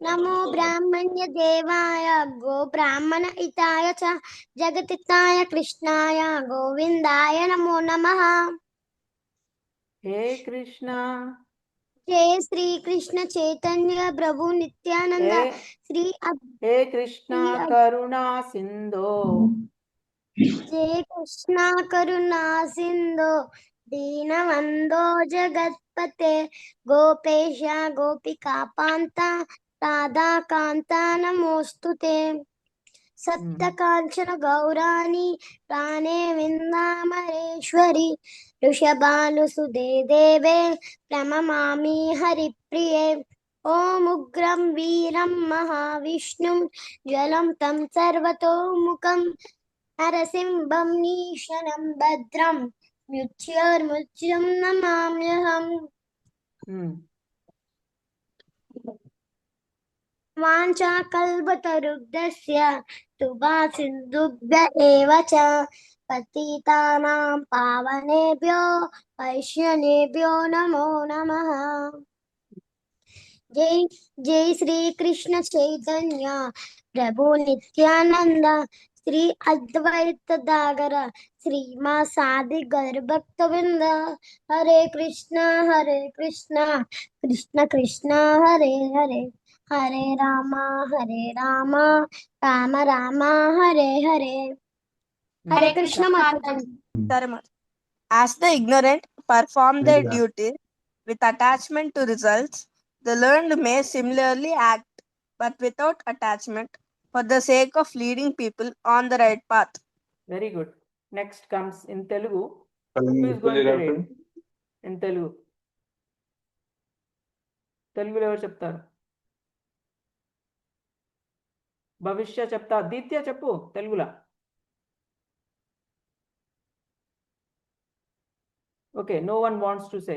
నమో బ్రాహ్మణ్య దేవాయ గో బ్రాహ్మణ హితాయ చ జగతితాయ కృష్ణాయ గోవిందాయ నమో నమః. హే కృష్ణ. జయ శ్రీ కృష్ణ చైతన్య ప్రభు నిత్యానంద శ్రీ హే కృష్ణ కరుణా సింధో. జయ కృష్ణ కరుణా సింధో. దీనవందో జగత్పతే గోపేశ గోపికా పాంత రాధాకాంత నమోస్తుతే సప్తకాంచన గౌరాణి ప్రాణే విందామరేశ్వరి వృషభానుసుదే దేవే ప్రణమామి హరిప్రియే ఓం ఉగ్రం వీరం మహావిష్ణుం జలం తం సర్వతోముఖం నరసింహం నీశనం భద్రం मिथ्यार्मुच्यं नमाम्यहम्। हम्म। वाञ्छाकल्पतरुग्धस्य तु वा सिन्धुभ्य एव च पतितानां पावनेभ्यो वैष्णवेभ्यो नमो नमः। जय जय श्री कृष्ण चैतन्य। प्रभु नित्यानंद श्री अद्वैत दागर। શ્રીમાં સાદે ગરભક્ત વૃંદ Hare Krishna Hare Krishna Krishna Krishna Hare Hare Hare Rama Hare Rama Rama Rama Hare Hare Hare As the ignorant perform their duty with attachment to results, the learned may similarly act, but without attachment, for the sake of leading people on the right path. Very good. Next comes in Telugu? In Telugu తెలుగులో ఎవరు చెప్తారు? భవిష్య చెప్తా దీత్య చెప్పు తెలుగులో okay no one wants to say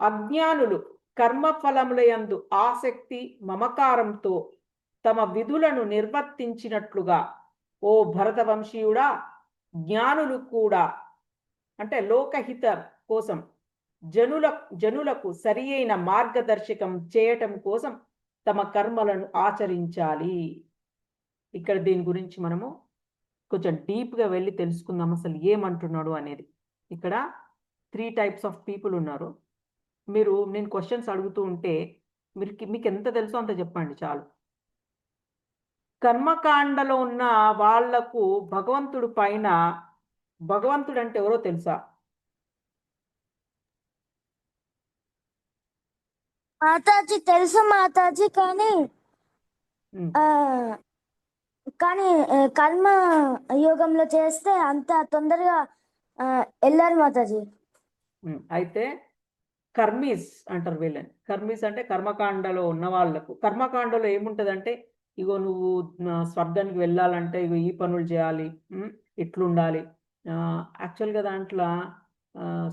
అజ్ఞానులు కర్మఫలముల యందు ఆసక్తి మమకారంతో తమ విధులను నిర్వర్తించినట్లుగా ఓ భరతవంశీయుడా జ్ఞానులు కూడా అంటే లోకహిత కోసం జనుల జనులకు సరి అయిన మార్గదర్శకం చేయటం కోసం తమ కర్మలను ఆచరించాలి. ఇక్కడ దీని గురించి మనము కొంచెం డీప్గా వెళ్ళి తెలుసుకుందాం అసలు ఏమంటున్నాడు అనేది. ఇక్కడ త్రీ టైప్స్ ఆఫ్ పీపుల్ ఉన్నారు. మీరు నేను క్వశ్చన్స్ అడుగుతూ ఉంటే మీరు మీకు ఎంత తెలుసో అంత చెప్పండి చాలు. కర్మకాండలో ఉన్న వాళ్ళకు భగవంతుడు పైన భగవంతుడు అంటే ఎవరో తెలుసా? మాతాజీ తెలుసు మాతాజీ కానీ కానీ కర్మ యోగంలో చేస్తే అంత తొందరగా వెళ్ళారు మాతాజీ. అయితే కర్మీస్ అంటారు వీళ్ళని. కర్మీస్ అంటే కర్మకాండలో ఉన్న వాళ్ళకు కర్మకాండలో ఏముంటదంటే ఇగో నువ్వు స్వర్గానికి వెళ్ళాలంటే ఇగో ఈ పనులు చేయాలి ఇట్లుండాలి. యాక్చువల్గా దాంట్లో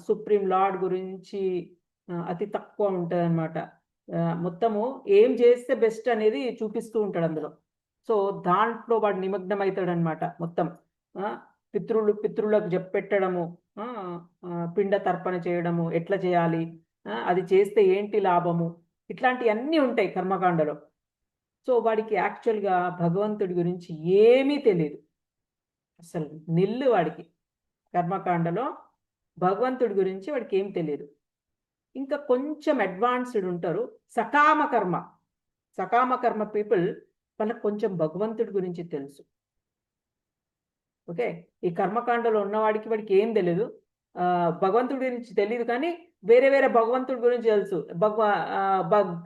సుప్రీం లార్డ్ గురించి అతి తక్కువ ఉంటుంది అనమాట మొత్తము ఏం చేస్తే బెస్ట్ అనేది చూపిస్తూ ఉంటాడు అందులో. సో దాంట్లో వాడు నిమగ్నం అవుతాడు అనమాట మొత్తం పితృలు పితృలకు చెప్పెట్టడము పిండ తర్పణ చేయడము ఎట్లా చేయాలి అది చేస్తే ఏంటి లాభము ఇట్లాంటివన్నీ ఉంటాయి కర్మకాండలో. సో వాడికి యాక్చువల్గా భగవంతుడి గురించి ఏమీ తెలియదు అసలు నిల్లు వాడికి. కర్మకాండలో భగవంతుడి గురించి వాడికి ఏం తెలియదు ఇంకా కొంచెం అడ్వాన్స్డ్ ఉంటారు. సకామ కర్మ సకామ కర్మ పీపుల్ వాళ్ళకి కొంచెం భగవంతుడి గురించి తెలుసు. ఓకే? ఈ కర్మకాండలో ఉన్నవాడికి వాడికి ఏం తెలియదు భగవంతుడి గురించి తెలియదు కానీ వేరే వేరే భగవంతుడి గురించి తెలుసు. భగవ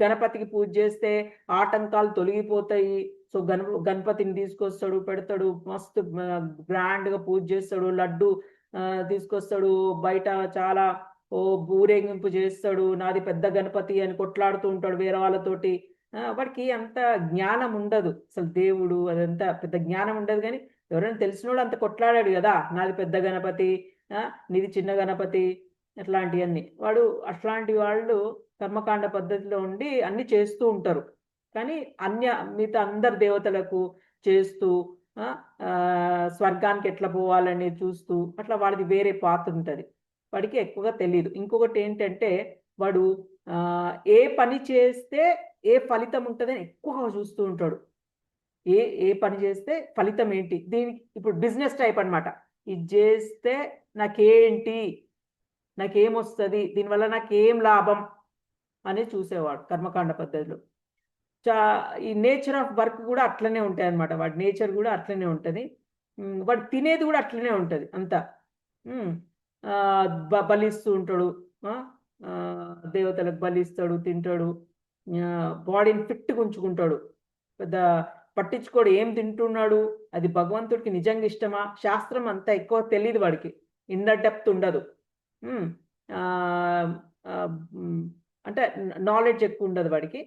గణపతికి పూజ చేస్తే ఆటంకాలు తొలగిపోతాయి. సో గణ గణపతిని తీసుకొస్తాడు పెడతాడు మస్తు గ్రాండ్గా పూజ చేస్తాడు లడ్డు తీసుకొస్తాడు బయట చాలా ఓ ఊరేగింపు చేస్తాడు నాది పెద్ద గణపతి అని కొట్లాడుతూ ఉంటాడు వేరే వాళ్ళతోటి. వాడికి అంత జ్ఞానం ఉండదు. అసలు దేవుడు అదంతా పెద్ద జ్ఞానం ఉండదు కానీ ఎవరైనా తెలిసినోడు అంత కొట్లాడాడు కదా నాది పెద్ద గణపతి నీది చిన్న గణపతి అట్లాంటివన్నీ. వాడు అట్లాంటి వాళ్ళు కర్మకాండ పద్ధతిలో ఉండి అన్ని చేస్తూ ఉంటారు. కానీ అన్య మిగతా అందరు దేవతలకు చేస్తూ స్వర్గానికి ఎట్లా పోవాలని చూస్తూ అట్లా వాడిది వేరే పాత్ర ఉంటుంది. వాడికి ఎక్కువగా తెలియదు ఇంకొకటి ఏంటంటే వాడు ఏ పని చేస్తే ఏ ఫలితం ఉంటుందని ఎక్కువగా చూస్తూ ఉంటాడు. ఏ ఏ పని చేస్తే ఫలితం ఏంటి? దీనికి ఇప్పుడు బిజినెస్ టైప్ అనమాట ఇది చేస్తే నాకేంటి? నాకేమొస్తుంది? దీనివల్ల నాకేం లాభం? అని చూసేవాడు కర్మకాండ పద్ధతిలో. చా ఈ నేచర్ ఆఫ్ వర్క్ కూడా అట్లనే ఉంటాయి అన్నమాట వాడి నేచర్ కూడా అట్లనే ఉంటుంది. వాడు తినేది కూడా అట్లనే ఉంటుంది అంతా. బ- బలిస్తూ ఉంటాడు. దేవతలకు బలిస్తాడు తింటాడు. బాడీని ఫిట్గా ఉంచుకుంటాడు. పెద్ద పట్టించుకోడు. ఏం తింటున్నాడు? అది భగవంతుడికి నిజంగా ఇష్టమా? శాస్త్రం అంతా ఎక్కువ తెలియదు వాడికి. ఇన్నర్ డెప్త్ ఉండదు. అంటే నాలెడ్జ్ ఎక్కువ ఉండదు వాడికి.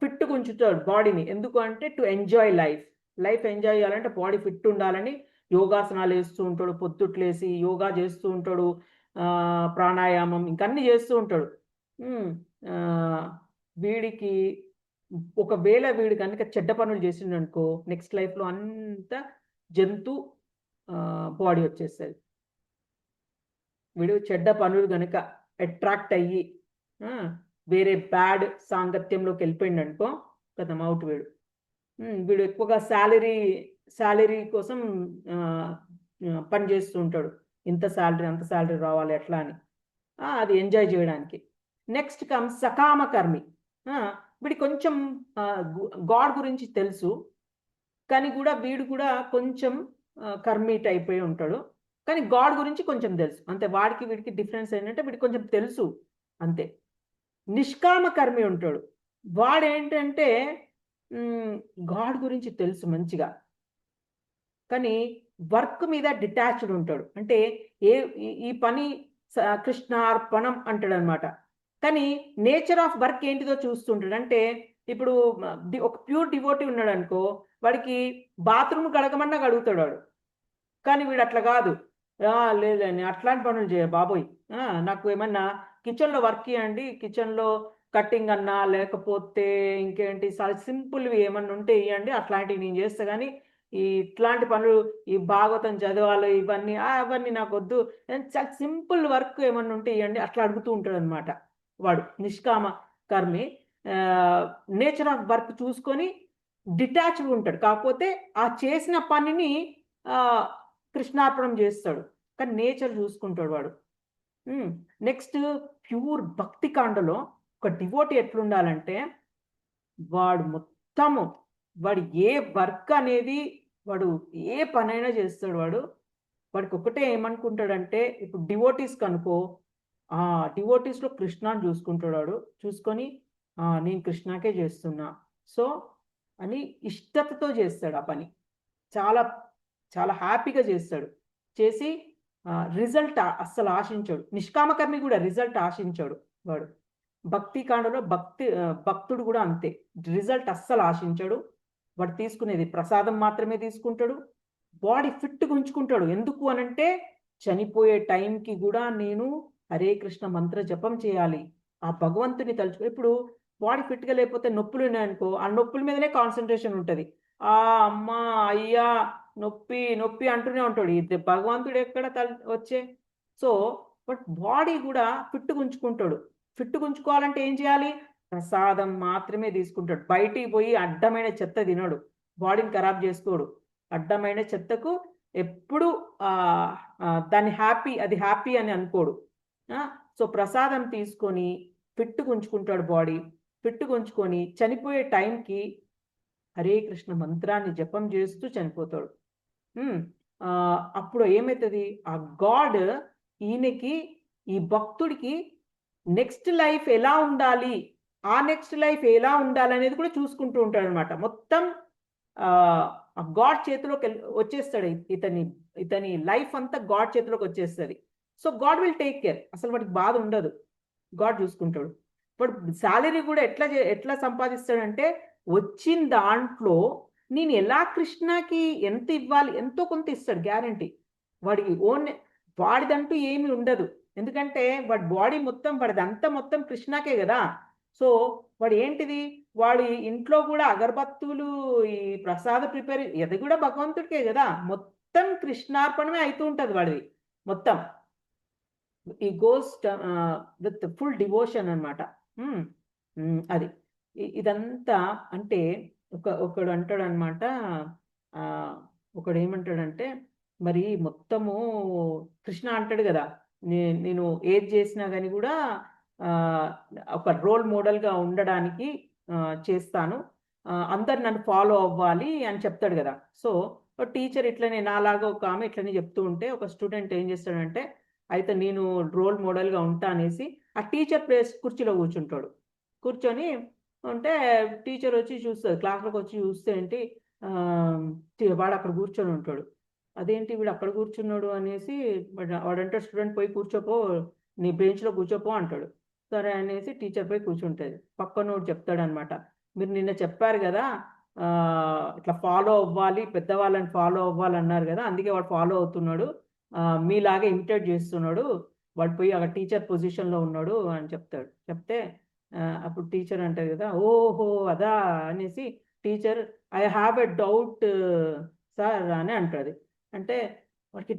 ఫిట్గా ఉంచుతాడు బాడీని. ఎందుకు అంటే to enjoy life life enjoy చేయాలంటే బాడీ ఫిట్ ఉండాలని యోగాసనాలు వేస్తూ ఉంటాడు పొద్దుట్లేసి యోగా చేస్తూ ఉంటాడు ప్రాణాయామం ఇంకన్నీ చేస్తూ ఉంటాడు. వీడికి ఒకవేళ వీడు కనుక చెడ్డ పనులు చేసిండు అనుకో నెక్స్ట్ లైఫ్లో అంతా జంతు బాడీ వచ్చేస్తుంది. వీడు చెడ్డ పనులు కనుక అట్రాక్ట్ అయ్యి వేరే బ్యాడ్ సాంగత్యంలోకి వెళ్ళిపోయింది అనుకో కదా అవుట్ వీడు. వీడు ఎక్కువగా శాలరీ శాలరీ కోసం పని చేస్తూ ఉంటాడు. ఇంత శాలరీ అంత శాలరీ రావాలి ఎట్లా అని. అది ఎంజాయ్ చేయడానికి. నెక్స్ట్ కమ్ సకామ కర్మి. వీడి కొంచెం గాడ్ గురించి తెలుసు. కానీ కూడా వీడు కూడా కొంచెం కర్మీట్ అయిపోయి ఉంటాడు. కానీ గాడ్ గురించి కొంచెం తెలుసు. అంతే వాడికి వీడికి డిఫరెన్స్ ఏంటంటే వీడికి కొంచెం తెలుసు. అంతే. నిష్కామ కర్మి ఉంటాడు. వాడు ఏంటంటే గాడ్ గురించి తెలుసు మంచిగా. కానీ వర్క్ మీద డిటాచ్డ్ ఉంటాడు. అంటే ఏ ఈ- పని స- కృష్ణార్పణం అంటాడు అనమాట కానీ నేచర్ ఆఫ్ వర్క్ ఏంటిదో చూస్తుంటాడు. అంటే ఇప్పుడు ఒక ప్యూర్ డివోటీ ఉన్నాడు అనుకో వాడికి బాత్రూమ్ కడగమన్నా కడుగుతాడు వాడు. కానీ వీడు అట్లా కాదు. లేదండి అట్లాంటి పనులు చేయ బాబోయ్. నాకు ఏమన్నా కిచెన్లో వర్క్ ఇవ్వండి కిచెన్లో కట్టింగ్ అన్నా లేకపోతే ఇంకేంటి సింపుల్వి ఏమన్నా ఉంటే ఇవ్వండి అట్లాంటివి నేను చేస్తా. కానీ ఈ ఇట్లాంటి పనులు ఈ భాగవతం చదవాలి ఇవన్నీ అవన్నీ నాకు వద్దు. నేను చాలా సింపుల్ వర్క్ ఏమన్నా ఉంటే ఇవ్వండి అట్లా అడుగుతూ ఉంటాడు అనమాట వాడు నిష్కామ కర్మి. నేచర్ ఆఫ్ వర్క్ చూసుకొని డిటాచ్డ్ ఉంటాడు. కాకపోతే ఆ చేసిన పనిని కృష్ణార్పణం చేస్తాడు. కానీ నేచర్ చూసుకుంటాడు వాడు. నెక్స్ట్ ప్యూర్ భక్తి కాండలో ఒక డివోటీ ఎట్లుండాలంటే వాడు మొత్తము వాడు ఏ వర్క్ అనేది వాడు ఏ పనైనా చేస్తాడు వాడు. వాడికి ఒకటే ఏమనుకుంటాడంటే ఇప్పుడు డివోటీస్ కనుకో ఆ డివోటీస్లో కృష్ణాని చూసుకుంటాడు వాడు. చూసుకొని నేను కృష్ణాకే చేస్తున్నా. సో అని ఇష్టతతో చేస్తాడు ఆ పని. చాలా చాలా హ్యాపీగా చేస్తాడు. చేసి రిజల్ట్ అస్సలు ఆశించాడు. నిష్కామకర్మి కూడా రిజల్ట్ ఆశించాడు వాడు. భక్తి కాండలో భక్తి భక్తుడు కూడా అంతే. రిజల్ట్ అస్సలు ఆశించాడు. వాడు తీసుకునేది ప్రసాదం మాత్రమే తీసుకుంటాడు. బాడీ ఫిట్గా ఉంచుకుంటాడు. ఎందుకు అనంటే చనిపోయే టైంకి కూడా నేను హరే కృష్ణ మంత్ర జపం చేయాలి. ఆ భగవంతుని తలుచుకో ఇప్పుడు బాడీ ఫిట్గా లేకపోతే నొప్పులు ఉన్నాయనుకో ఆ నొప్పుల మీదనే కాన్సన్ట్రేషన్ ఉంటుంది. ఆ అమ్మా అయ్యా నొప్పి నొప్పి అంటూనే ఉంటాడు. ఇది భగవంతుడు ఎక్కడ తల వచ్చే? సో బట్ బాడీ కూడా ఫిట్ గుంచుకుంటాడు ఫిట్ గుంచుకోవాలంటే ఏం చేయాలి? ప్రసాదం మాత్రమే తీసుకుంటాడు. బయటికి పోయి అడ్డమైన చెత్త తినడు. బాడీని ఖరాబ్ చేసుకోడు. అడ్డమైన చెత్తకు ఎప్పుడు ఆ, దాన్ని హ్యాపీ అది హ్యాపీ అని అనుకోడు. సో ప్రసాదం తీసుకొని ఫిట్టు గుంచుకుంటాడు బాడీ. ఫిట్టు గుంచుకొని చనిపోయే టైంకి హరే కృష్ణ మంత్రాన్ని జపం చేస్తూ చనిపోతాడు. అప్పుడు ఏమవుతుంది ఆ గాడ్ ఈయనకి ఈ భక్తుడికి నెక్స్ట్ లైఫ్ ఎలా ఉండాలి? ఆ నెక్స్ట్ లైఫ్ ఎలా ఉండాలి అనేది కూడా చూసుకుంటూ ఉంటాడు అనమాట మొత్తం ఆ గాడ్ చేతిలోకి వెళ్ళి- వచ్చేస్తాడు ఇతని ఇతని లైఫ్ అంతా గాడ్ చేతిలోకి వచ్చేస్తుంది. So God will take care. అసలు వాడికి బాధ ఉండదు. గాడ్ చూసుకుంటాడు. బట్ శాలరీ కూడా ఎట్లా చే- ఎట్లా సంపాదిస్తాడంటే వచ్చిన దాంట్లో నేను ఎలా కృష్ణకి ఎంత ఇవ్వాలి? ఎంతో కొంత ఇస్తాడు గ్యారంటీ వాడికి ఓన్ వాడిదంటూ ఏమి ఉండదు. ఎందుకంటే వాడి బాడీ మొత్తం వాడిది అంతా మొత్తం కృష్ణకే కదా. సో వాడు ఏంటిది? వాడు ఇంట్లో కూడా అగరబత్తులు ఈ ప్రసాద ప్రిపేర్ ఇది కూడా భగవంతుడికే కదా. మొత్తం కృష్ణార్పణమే అవుతూ ఉంటుంది వాడిది మొత్తం. ఈ గోస్ విత్ ఫుల్ డివోషన్ అనమాట అది. ఇదంతా అంటే ఒక ఒకడు అంటాడు అనమాట ఒకడు ఏమంటాడంటే మరి మొత్తము కృష్ణ అంటాడు కదా నేను ఏది చేసినా కానీ కూడా ఒక రోల్ మోడల్గా ఉండడానికి చేస్తాను. అందరు నన్ను ఫాలో అవ్వాలి అని చెప్తాడు కదా. సో ఒక టీచర్ ఇట్లనే నాలాగా ఒక ఆమె ఇట్లనే చెప్తూ ఉంటే ఒక స్టూడెంట్ ఏం చేస్తాడంటే అయితే నేను రోల్ మోడల్గా ఉంటా అనేసి ఆ టీచర్ ప్లేస్ కుర్చీలో కూర్చుంటాడు. కూర్చొని ఉంటే టీచర్ వచ్చి చూస్తుంది క్లాస్లోకి వచ్చి చూస్తే ఏంటి వాడు అక్కడ కూర్చొని ఉంటాడు. అదేంటి వీడు అక్కడ కూర్చున్నాడు అనేసి వాడు- వాడంటే స్టూడెంట్ పోయి కూర్చోపో నీ బెంచ్లో కూర్చోపో అంటాడు. సరే అనేసి టీచర్ పోయి కూర్చుంటుంది. పక్కనోడు చెప్తాడు అనమాట మీరు నిన్న చెప్పారు కదా ఇట్లా ఫాలో అవ్వాలి పెద్దవాళ్ళని ఫాలో అవ్వాలి అన్నారు కదా అందుకే వాడు ఫాలో అవుతున్నాడు. మీలాగే ఇమిటేట్ చేస్తున్నాడు. వాడు పోయి అక్కడ టీచర్ పొజిషన్లో ఉన్నాడు అని చెప్తాడు. చెప్తే అప్పుడు టీచర్ అంటారు కదా ఓహో అదా అనేసి teacher I have a doubt sir అని అంటుంది అంటే వాడికి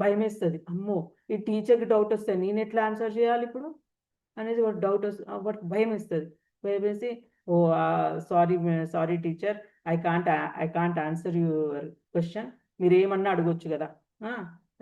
భయం వేస్తుంది అమ్మో ఈ టీచర్కి డౌట్ వస్తే నేను ఎట్లా ఆన్సర్ చేయాలి ఇప్పుడు? అనేది వాడు డౌట్ వస్తుంది వాడికి భయం వేస్తుంది భయం వేసి ఓ sorry sorry teacher I can't I can't answer your question. మీరు ఏమన్నా అడగొచ్చు కదా.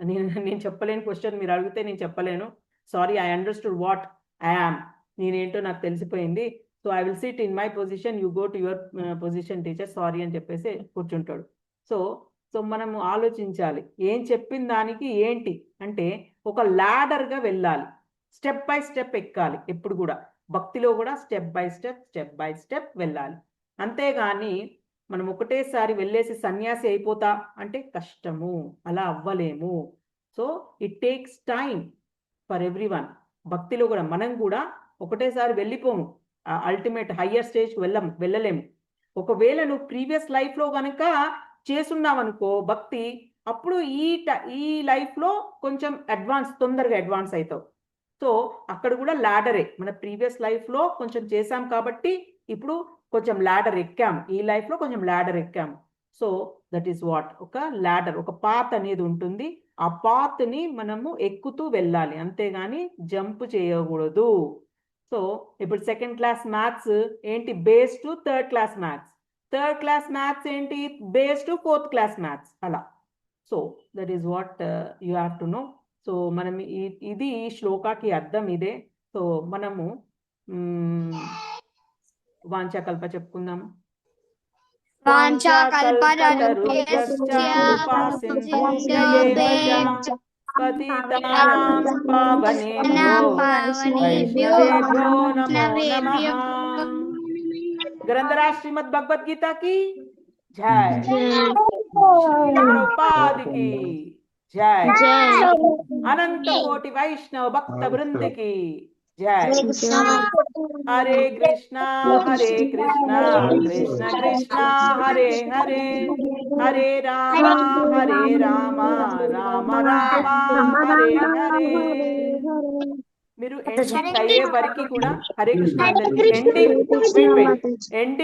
నేను నేను చెప్పలేని క్వశ్చన్ మీరు అడిగితే నేను చెప్పలేను. Sorry I understood what I am నేనేంటో నాకు తెలిసిపోయింది. So I will sit in my position you go to your position teacher sorry అని చెప్పేసి కూర్చుంటాడు. సో సో మనము ఆలోచించాలి. ఏం చెప్పిన దానికి ఏంటి? అంటే ఒక లాడర్గా వెళ్ళాలి. స్టెప్ బై స్టెప్ ఎక్కాలి ఎప్పుడు కూడా. భక్తిలో కూడా step by step step by step వెళ్ళాలి. అంతేగాని మనం ఒకటేసారి వెళ్ళేసి సన్యాసి అయిపోతా అంటే కష్టము. అలా అవ్వలేము. So it takes time for everyone భక్తిలో కూడా మనం కూడా ఒకటేసారి వెళ్ళిపోము. అల్టిమేట్ హయ్యర్ స్టేజ్కి వెళ్ళం వెళ్ళలేము ఒకవేళ నువ్వు ప్రీవియస్ లైఫ్లో కనుక చేసున్నావనుకో భక్తి అప్పుడు ఈ ట- ఈ లైఫ్లో కొంచెం అడ్వాన్స్ తొందరగా అడ్వాన్స్ అవుతావు సో అక్కడ కూడా ల్యాడరే మన ప్రీవియస్ లైఫ్లో కొంచెం చేసాం కాబట్టి ఇప్పుడు కొంచెం ల్యాడర్ ఎక్కాం. ఈ లైఫ్లో కొంచెం ల్యాడర్ ఎక్కాం. సో దట్ ఈస్ వాట్ ఒక ల్యాడర్ ఒక పాత్ అనేది ఉంటుంది. ఆ పాత్ని మనము ఎక్కుతూ వెళ్ళాలి. అంతేగాని జంప్ చేయకూడదు. సో ఇప్పుడు సెకండ్ క్లాస్ మ్యాథ్స్ ఏంటి? Base to third class maths third class maths ఏంటి? Base to fourth class maths అలా. So that is what you have to know so మనం ఇది ఈ శ్లోకాకి అర్థం ఇదే. సో మనము వాంఛాకల్ప చెప్పుకుందాము వాంఛాకల్పతరుభ్యశ్చ पतितानां पावनेभ्यो। नमो ग्रंथराज श्रीमद भगवत गीता की जय। पाद की जय। अनंत कोटि वैष्णव भक्त वृंद की जय हरे कृष्णा हरे कृष्णा कृष्ण कृष्णा हरे हरे हरे राम हरे राम राम राम हरे हरे మీరు ఎండింగ్ అయ్యే వరకు కూడా హరే కృష్ణ అందరికి ఎండింగ్ ఎండింగ్